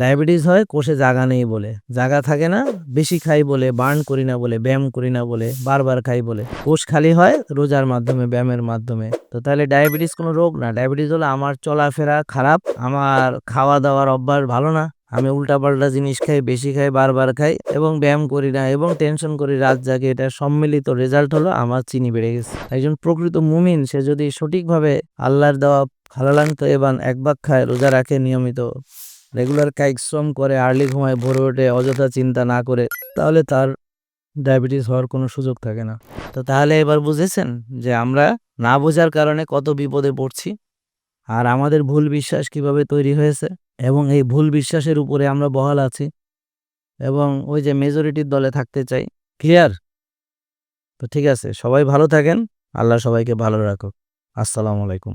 Diabetes হয়, কোষে জাগা নেই বলে। জাগা থাকে না, বেশি খাই বলে, বার্ন করি না বলে, ব্যায়াম করি না বলে, বারবার খাই বলে। কোষ খালি হয় রোজার মাধ্যমে, ব্যায়ামের মাধ্যমে। তো তাহলে ডায়াবেটিস কোনো রোগ না, ডায়াবেটিস হলো আমার চলাফেরা খারাপ, আমার খাওয়া দাওয়ার অভ্যাস ভালো না, আমি উল্টাপাল্টা জিনিস খাই, বেশি খাই, বারবার খাই, এবং ব্যায়াম করি না, এবং টেনশন করি, রাত জাগে। এটা সম্মিলিত রেজাল্ট হলো আমার চিনি বেড়ে গেছে। একজন প্রকৃত মুমিন, সে যদি সঠিকভাবে আল্লাহর দেওয়া হালালান্ত এবং এক ভাগ খায় রোজা রাখে নিয়মিত। রেগুলার কায়িক শ্রম করে আর্লি ঘুমায়, ভোরে ওঠে, অযথা চিন্তা না করে, তাহলে তার ডায়াবেটিস হওয়ার কোনো সুযোগ থাকে না। তো তাহলে এবার বুঝেছেন যে আমরা না বোঝার কারণে কত বিপদে পড়ছি আর আমাদের ভুল বিশ্বাস কীভাবে তৈরি হয়েছে এবং এই ভুল বিশ্বাসের উপরে আমরা বহাল আছি এবং ওই যে মেজরিটির দলে থাকতে চাই। ক্লিয়ার তো ঠিক আছে, সবাই ভালো থাকেন, আল্লাহ সবাইকে ভালো রাখুক। আসসালামু আলাইকুম।